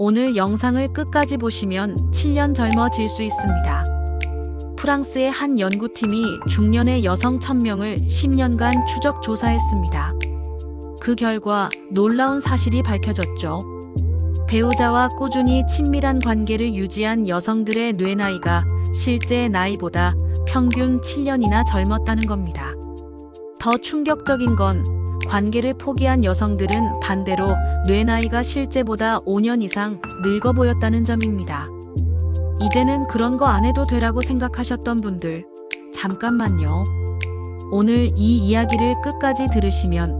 오늘 영상을 끝까지 보시면 7년 젊어질 수 있습니다. 프랑스의 한 연구팀이 중년의 여성 1000명을 10년간 추적 조사했습니다. 그 결과 놀라운 사실이 밝혀졌죠. 배우자와 꾸준히 친밀한 관계를 유지한 여성들의 뇌 나이가 실제 나이보다 평균 7년이나 젊었다는 겁니다. 더 충격적인 건 관계를 포기한 여성들은 반대로 뇌 나이가 실제보다 5년 이상 늙어 보였다는 점입니다. 이제는 그런 거 안 해도 되라고 생각하셨던 분들, 잠깐만요. 오늘 이 이야기를 끝까지 들으시면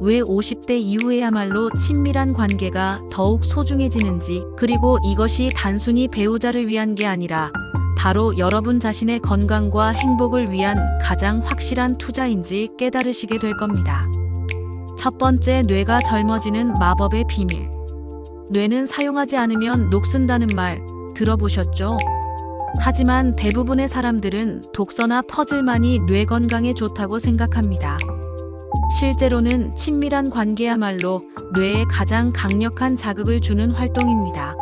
왜 50대 이후에야말로 친밀한 관계가 더욱 소중해지는지, 그리고 이것이 단순히 배우자를 위한 게 아니라 바로 여러분 자신의 건강과 행복을 위한 가장 확실한 투자인지 깨달으시게 될 겁니다. 첫 번째, 뇌가 젊어지는 마법의 비밀. 뇌는 사용하지 않으면 녹슨다는 말 들어보셨죠? 하지만 대부분의 사람들은 독서나 퍼즐만이 뇌 건강에 좋다고 생각합니다. 실제로는 친밀한 관계야말로 뇌에 가장 강력한 자극을 주는 활동입니다.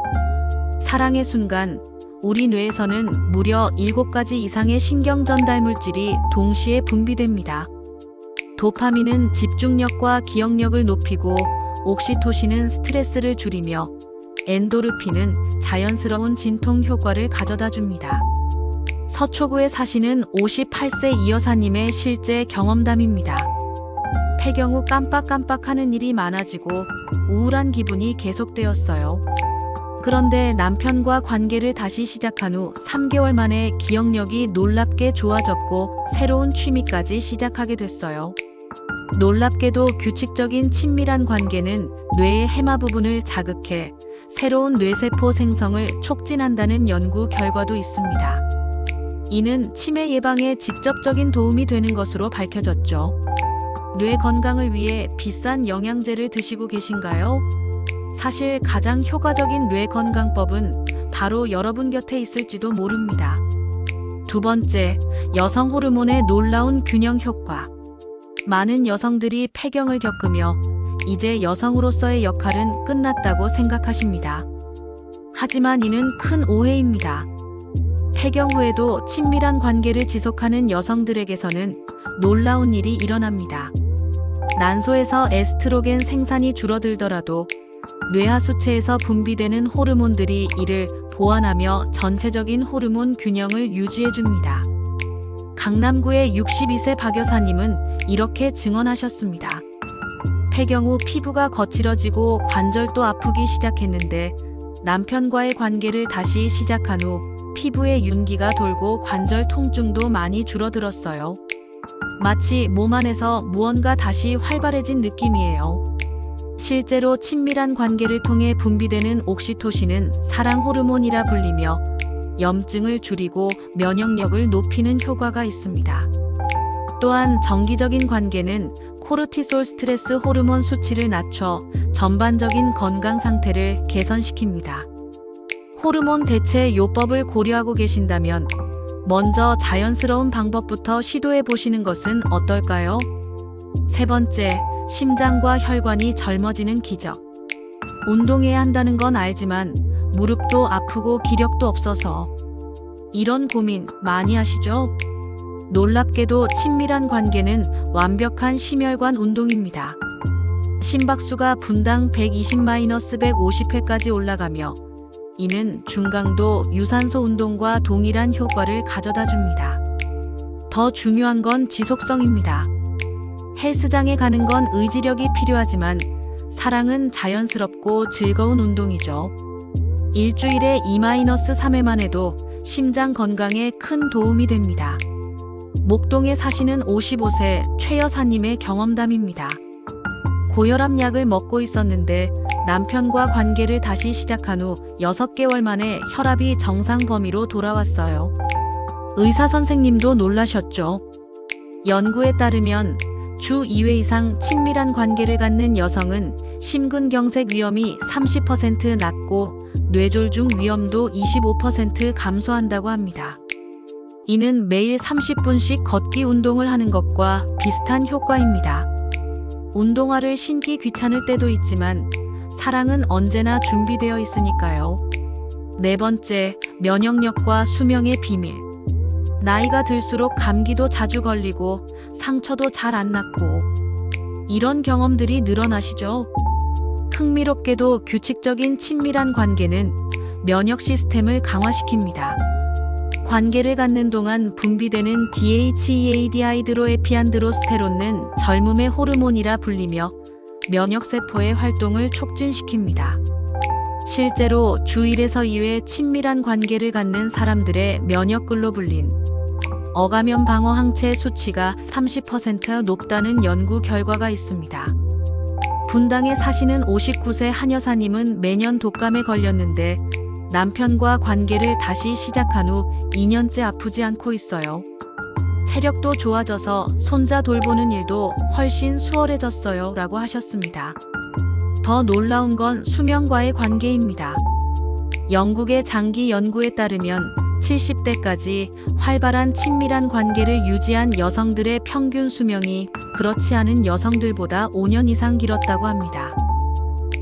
사랑의 순간, 우리 뇌에서는 무려 7가지 이상의 신경 전달 물질이 동시에 분비됩니다. 도파민은 집중력과 기억력을 높이고 옥시토신은 스트레스를 줄이며 엔도르핀은 자연스러운 진통 효과를 가져다 줍니다. 서초구에 사시는 58세 이 여사님의 실제 경험담입니다. 폐경 후 깜빡깜빡하는 일이 많아지고 우울한 기분이 계속되었어요. 그런데 남편과 관계를 다시 시작한 후 3개월 만에 기억력이 놀랍게 좋아졌고 새로운 취미까지 시작하게 됐어요. 놀랍게도 규칙적인 친밀한 관계는 뇌의 해마 부분을 자극해 새로운 뇌세포 생성을 촉진한다는 연구 결과도 있습니다. 이는 치매 예방에 직접적인 도움이 되는 것으로 밝혀졌죠. 뇌 건강을 위해 비싼 영양제를 드시고 계신가요? 사실 가장 효과적인 뇌 건강법은 바로 여러분 곁에 있을지도 모릅니다. 두 번째, 여성 호르몬의 놀라운 균형 효과. 많은 여성들이 폐경을 겪으며 이제 여성으로서의 역할은 끝났다고 생각하십니다. 하지만 이는 큰 오해입니다. 폐경 후에도 친밀한 관계를 지속하는 여성들에게서는 놀라운 일이 일어납니다. 난소에서 에스트로겐 생산이 줄어들더라도 뇌하수체에서 분비되는 호르몬들이 이를 보완하며 전체적인 호르몬 균형을 유지해 줍니다. 강남구의 62세 박 여사님은 이렇게 증언하셨습니다. 폐경 후 피부가 거칠어지고 관절도 아프기 시작했는데 남편과의 관계를 다시 시작한 후 피부에 윤기가 돌고 관절 통증도 많이 줄어들었어요. 마치 몸 안에서 무언가 다시 활발해진 느낌이에요. 실제로 친밀한 관계를 통해 분비되는 옥시토신은 사랑 호르몬이라 불리며 염증을 줄이고 면역력을 높이는 효과가 있습니다. 또한 정기적인 관계는 코르티솔 스트레스 호르몬 수치를 낮춰 전반적인 건강 상태를 개선시킵니다. 호르몬 대체 요법을 고려하고 계신다면 먼저 자연스러운 방법부터 시도해 보시는 것은 어떨까요? 세 번째, 심장과 혈관이 젊어지는 기적. 운동해야 한다는 건 알지만 무릎도 아프고 기력도 없어서 이런 고민 많이 하시죠? 놀랍게도 친밀한 관계는 완벽한 심혈관 운동입니다. 심박수가 분당 120-150회까지 올라가며 이는 중강도 유산소 운동과 동일한 효과를 가져다 줍니다. 더 중요한 건 지속성입니다. 헬스장에 가는 건 의지력이 필요하지만 사랑은 자연스럽고 즐거운 운동이죠. 일주일에 2-3회만 해도 심장 건강에 큰 도움이 됩니다. 목동에 사시는 55세 최 여사님의 경험담입니다. 고혈압 약을 먹고 있었는데 남편과 관계를 다시 시작한 후 6개월 만에 혈압이 정상 범위로 돌아왔어요. 의사 선생님도 놀라셨죠. 연구에 따르면 주 2회 이상 친밀한 관계를 갖는 여성은 심근경색 위험이 30% 낮고 뇌졸중 위험도 25% 감소한다고 합니다. 이는 매일 30분씩 걷기 운동을 하는 것과 비슷한 효과입니다. 운동화를 신기 귀찮을 때도 있지만 사랑은 언제나 준비되어 있으니까요. 네 번째, 면역력과 수명의 비밀. 나이가 들수록 감기도 자주 걸리고 상처도 잘안 낫고 이런 경험들이 늘어나시죠? 흥미롭게도 규칙적인 친밀한 관계는 면역 시스템을 강화시킵니다. 관계를 갖는 동안 분비되는 DHEA 디하이드로에피안드로스테론은 젊음의 호르몬이라 불리며 면역세포의 활동을 촉진시킵니다. 실제로 주 1에서 2회 친밀한 관계를 갖는 사람들의 면역글로불린 어감염 방어 항체 수치가 30% 높다는 연구 결과가 있습니다. 분당에 사시는 59세 한 여사님은 매년 독감에 걸렸는데 남편과 관계를 다시 시작한 후 2년째 아프지 않고 있어요. 체력도 좋아져서 손자 돌보는 일도 훨씬 수월해졌어요. 라고 하셨습니다. 더 놀라운 건 수명과의 관계입니다. 영국의 장기 연구에 따르면 70대까지 활발한 친밀한 관계를 유지한 여성들의 평균 수명이 그렇지 않은 여성들보다 5년 이상 길었다고 합니다.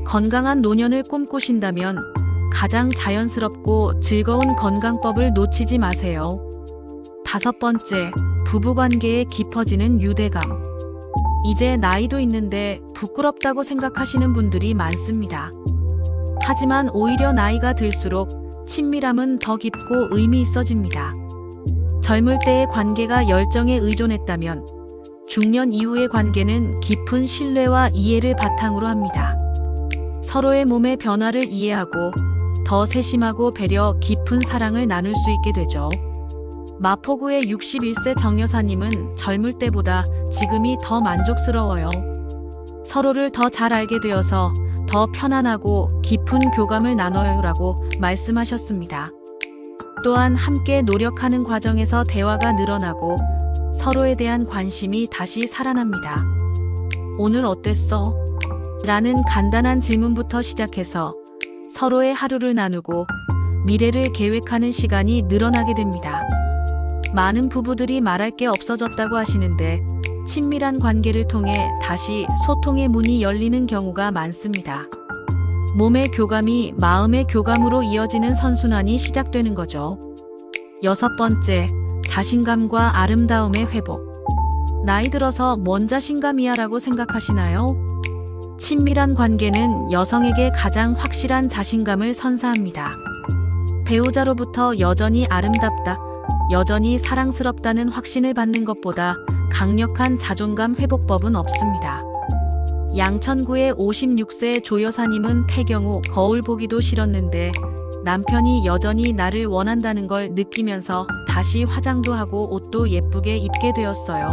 건강한 노년을 꿈꾸신다면 가장 자연스럽고 즐거운 건강법을 놓치지 마세요. 다섯 번째, 부부관계에 깊어지는 유대감. 이제 나이도 있는데 부끄럽다고 생각하시는 분들이 많습니다. 하지만 오히려 나이가 들수록 친밀함은 더 깊고 의미 있어집니다. 젊을 때의 관계가 열정에 의존했다면 중년 이후의 관계는 깊은 신뢰와 이해를 바탕으로 합니다. 서로의 몸의 변화를 이해하고 더 세심하고 배려 깊은 사랑을 나눌 수 있게 되죠. 마포구의 61세 정 여사님은 젊을 때보다 지금이 더 만족스러워요. 서로를 더 잘 알게 되어서 더 편안하고 깊은 교감을 나눠요라고 말씀하셨습니다. 또한 함께 노력하는 과정에서 대화가 늘어나고 서로에 대한 관심이 다시 살아납니다. 오늘 어땠어? 라는 간단한 질문부터 시작해서 서로의 하루를 나누고 미래를 계획하는 시간이 늘어나게 됩니다. 많은 부부들이 말할 게 없어졌다고 하시는데 친밀한 관계를 통해 다시 소통의 문이 열리는 경우가 많습니다. 몸의 교감이 마음의 교감으로 이어지는 선순환이 시작되는 거죠. 여섯 번째, 자신감과 아름다움의 회복. 나이 들어서 뭔 자신감이야 라고 생각하시나요? 친밀한 관계는 여성에게 가장 확실한 자신감을 선사합니다. 배우자로부터 여전히 아름답다, 여전히 사랑스럽다는 확신을 받는 것보다 강력한 자존감 회복법은 없습니다. 양천구의 56세 조 여사님은 폐경 후 거울 보기도 싫었는데 남편이 여전히 나를 원한다는 걸 느끼면서 다시 화장도 하고 옷도 예쁘게 입게 되었어요.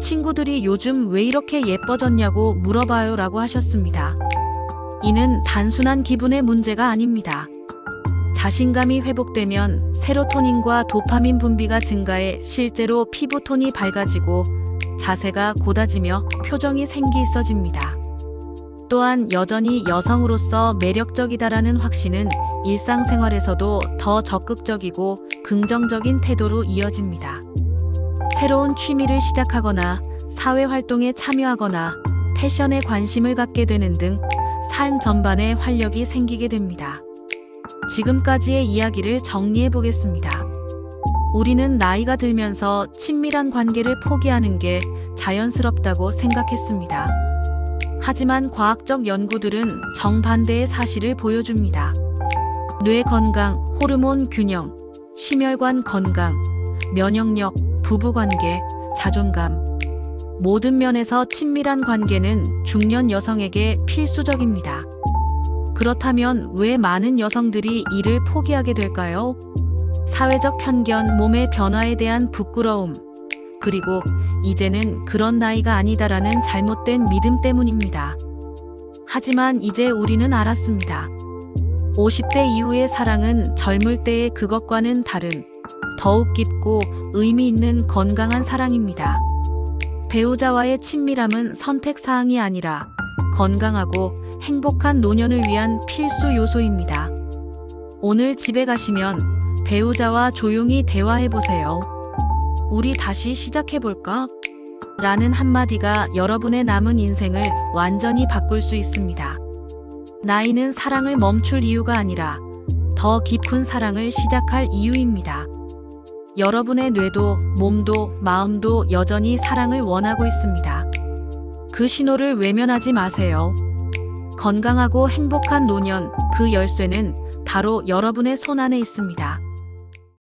친구들이 요즘 왜 이렇게 예뻐졌냐고 물어봐요 라고 하셨습니다. 이는 단순한 기분의 문제가 아닙니다. 자신감이 회복되면 세로토닌과 도파민 분비가 증가해 실제로 피부톤이 밝아지고 자세가 고다지며 표정이 생기 있어집니다. 또한 여전히 여성으로서 매력적이다라는 확신은 일상생활에서도 더 적극적이고 긍정적인 태도로 이어집니다. 새로운 취미를 시작하거나 사회활동에 참여하거나 패션에 관심을 갖게 되는 등 삶 전반에 활력이 생기게 됩니다. 지금까지의 이야기를 정리해 보겠습니다. 우리는 나이가 들면서 친밀한 관계를 포기하는 게 자연스럽다고 생각했습니다. 하지만 과학적 연구들은 정반대의 사실을 보여줍니다. 뇌 건강, 호르몬 균형, 심혈관 건강, 면역력, 부부 관계, 자존감. 모든 면에서 친밀한 관계는 중년 여성에게 필수적입니다. 그렇다면 왜 많은 여성들이 이를 포기하게 될까요? 사회적 편견, 몸의 변화에 대한 부끄러움, 그리고 이제는 그런 나이가 아니다라는 잘못된 믿음 때문입니다. 하지만 이제 우리는 알았습니다. 50대 이후의 사랑은 젊을 때의 그것과는 다른 더욱 깊고 의미 있는 건강한 사랑입니다. 배우자와의 친밀함은 선택 사항이 아니라 건강하고 행복한 노년을 위한 필수 요소입니다. 오늘 집에 가시면 배우자와 조용히 대화해보세요. 우리 다시 시작해볼까? 라는 한마디가 여러분의 남은 인생을 완전히 바꿀 수 있습니다. 나이는 사랑을 멈출 이유가 아니라 더 깊은 사랑을 시작할 이유입니다. 여러분의 뇌도 몸도 마음도 여전히 사랑을 원하고 있습니다. 그 신호를 외면하지 마세요. 건강하고 행복한 노년, 그 열쇠는 바로 여러분의 손안에 있습니다.